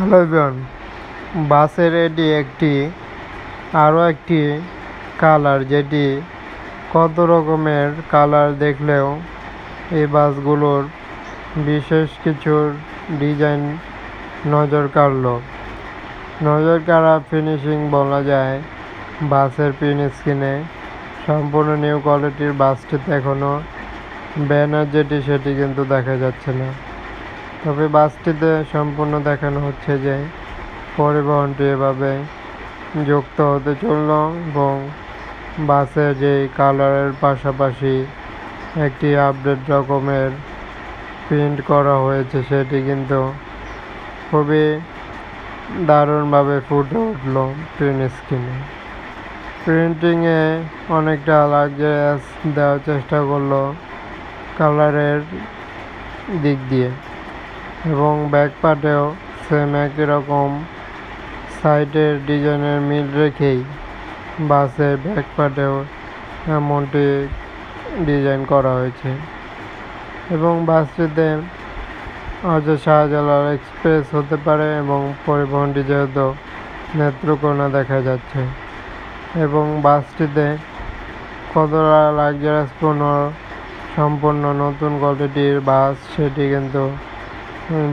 Hello everyone বাসের এটি একটি, আরও একটি কালার যেটি কত রকমের কালার দেখলেও এই বাসগুলোর বিশেষ কিছুর ডিজাইন নজর কাড়ল। নজর কাড়া ফিনিশিং বলা যায়, বাসের পিন স্ক্রিনে সম্পূর্ণ নিউ কোয়ালিটির বাসটিতে এখনও ব্যানার যেটি, সেটি কিন্তু দেখা যাচ্ছে না। তবে বাসটিতে সম্পূর্ণ দেখানো হচ্ছে যে পরিবহনটি এভাবে যুক্ত হতে চলল এবং বাসে যে কালারের পাশাপাশি একটি আপডেট রকমের প্রিন্ট করা হয়েছে, সেটি কিন্তু খুবই দারুণভাবে ফুটে উঠল প্রিন্ট স্ক্রিনে প্রিন্টিংয়ে অনেকটা লাক্সারিয়াস দেওয়ার চেষ্টা করল কালারের দিক দিয়ে। এবং ব্যাক পার্টেও সেম একই রকম সাইডের ডিজাইনের মিল রেখেই বাসের ব্যাক পার্টেও এমনটি ডিজাইন করা হয়েছে। এবং বাসটিতে হয়তো শাহজালাল এক্সপ্রেস হতে পারে এবং পরিবহনটি যেহেতু নেত্রকোনা দেখা যাচ্ছে। এবং বাসটিতে কতটা লাক্সারিয়াসপূর্ণ সম্পূর্ণ নতুন কোয়ালিটির বাস, সেটি কিন্তু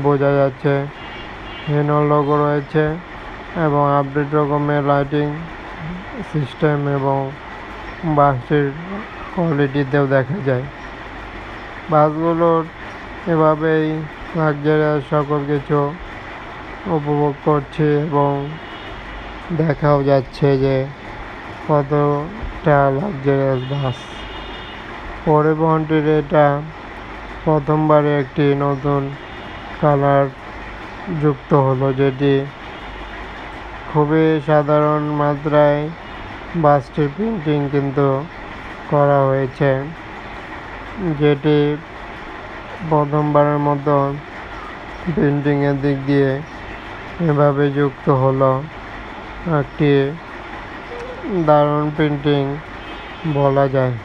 বোঝা যাচ্ছে। হেনো লোগো রয়েছে এবং আপডেট রকমের লাইটিং সিস্টেম এবং বাসটির কোয়ালিটিতেও দেখা যায়। বাসগুলোর এভাবেই লাক্সারিয়াস সকল কিছু উপভোগ করছে এবং দেখাও যাচ্ছে যে কতটা লাক্সারিয়াস বাস। পরিবহনটির এটা প্রথমবারে একটি নতুন কালার যুক্ত হলো যেটি খুবই সাধারণ মাত্রায় বাসটির প্রিন্টিং কিন্তু করা হয়েছে, যেটি প্রথমবারের মতো প্রিন্টিংয়ের দিক দিয়ে এভাবে যুক্ত হলো। একটি দারুণ প্রিন্টিং বলা যায়।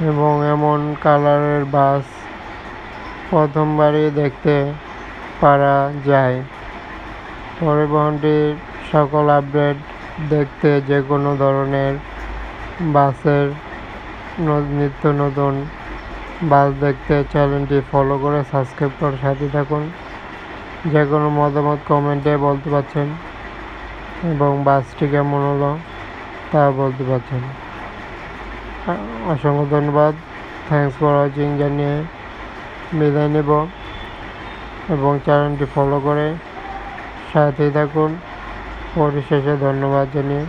এবং এমন কালারের বাস প্রথমবারই দেখতে পারা যায়। পরিবহনটির সকল আপডেট দেখতে যে কোনো ধরনের বাসের নিত্য নতুন বাস দেখতে চ্যানেলটি ফলো করে সাবস্ক্রাইব করে সাথে থাকুন। যে কোনো মতামত কমেন্টে বলতে পারছেন এবং বাসটি কেমন হলো তা বলতে পারছেন। অসংখ্য ধন্যবাদ। থ্যাংকস ফর ওয়াচিং জানিয়ে বিদায় নেব এবং চ্যানেলটি ফলো করে সাথেই থাকুন। পরিশেষে ধন্যবাদ জানিয়ে